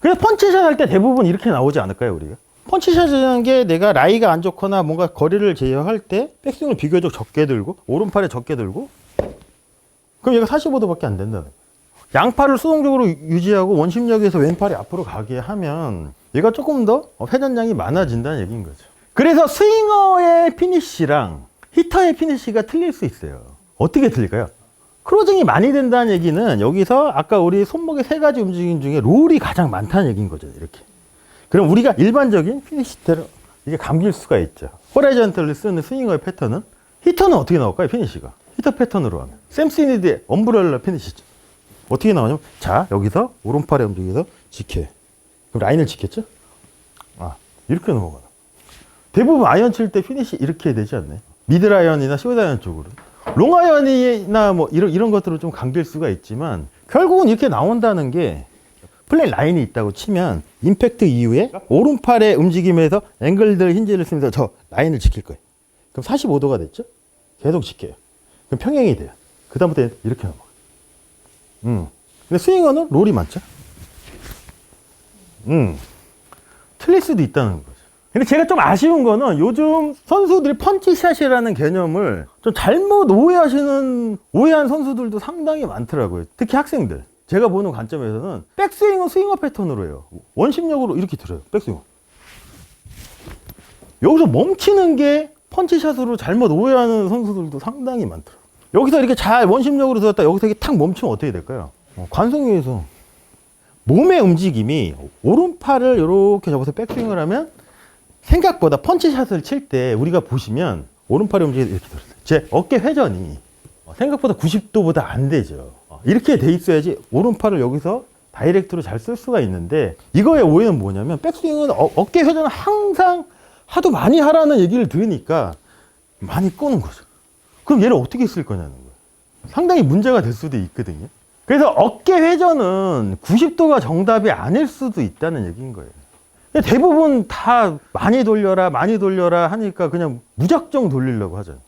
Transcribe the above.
그래서 펀치샷 할 때 대부분 이렇게 나오지 않을까요, 우리가? 펀치샷이라는 게 내가 라이가 안 좋거나 뭔가 거리를 제어할 때 백스윙을 비교적 적게 들고 오른팔에 적게 들고 그럼 얘가 45도밖에 안 된다는 거예요. 양팔을 수동적으로 유지하고 원심력에서 왼팔이 앞으로 가게 하면 얘가 조금 더 회전량이 많아진다는 얘기인 거죠. 그래서 스윙어의 피니쉬랑 히터의 피니쉬가 틀릴 수 있어요. 어떻게 틀릴까요? 크로징이 많이 된다는 얘기는 여기서 아까 우리 손목의 세 가지 움직임 중에 롤이 가장 많다는 얘기인 거죠. 이렇게. 그럼 우리가 일반적인 피니시대로 이게 감길 수가 있죠. 호라이전털을 쓰는 스윙어의 패턴은 히터는 어떻게 나올까요? 피니시가. 히터 패턴으로 하면. 샘스니드의 엄브렐라 피니시죠. 어떻게 나오냐면 자 여기서 오른팔에 움직여서 지켜. 그럼 라인을 지켰죠? 아 이렇게 넘어가요. 대부분 아이언 칠 때 피니시 이렇게 되지 않나요? 쇼트 아이언 쪽으로. 롱 아이언이나 뭐 이런 이런 것들을 좀 감길 수가 있지만 결국은 이렇게 나온다는 게 플레이 라인이 있다고 치면 임팩트 이후에 오른팔의 움직임에서 앵글들 힌지를 쓰면서 저 라인을 지킬 거예요. 그럼 45도가 됐죠? 계속 지켜요. 그럼 평행이 돼요. 그다음부터 이렇게 넘어가요. 음. 근데 스윙어는 롤이 많죠? 음. 틀릴 수도 있다는 거죠. 근데 제가 좀 아쉬운 거는 요즘 선수들이 펀치샷이라는 개념을 좀 잘못 오해하시는, 오해한 선수들도 상당히 많더라고요. 특히 학생들. 제가 보는 관점에서는 백스윙은 스윙어 패턴으로 해요. 원심력으로 이렇게 들어요. 백스윙. 여기서 멈추는 게 펀치샷으로 잘못 오해하는 선수들도 상당히 많더라고요. 여기서 이렇게 잘 원심력으로 들었다 여기서 이렇게 탁 멈추면 어떻게 될까요? 어, 관성 위에서 몸의 움직임이 오른팔을 이렇게 접어서 백스윙을 하면 생각보다 펀치샷을 칠 때 우리가 보시면 오른팔의 움직임이 이렇게 들었어요. 제 어깨 회전이 어, 생각보다 90도보다 안 되죠. 어, 이렇게 돼 있어야지 오른팔을 여기서 다이렉트로 잘 쓸 수가 있는데 이거의 오해는 뭐냐면 백스윙은 어, 어깨 회전을 항상 하도 많이 하라는 얘기를 들으니까 많이 끄는 거죠. 그럼 얘를 어떻게 쓸 거냐는 거예요. 상당히 문제가 될 수도 있거든요. 그래서 어깨 회전은 90도가 정답이 아닐 수도 있다는 얘기인 거예요. 대부분 다 많이 돌려라, 많이 돌려라 하니까 그냥 무작정 돌리려고 하잖아요.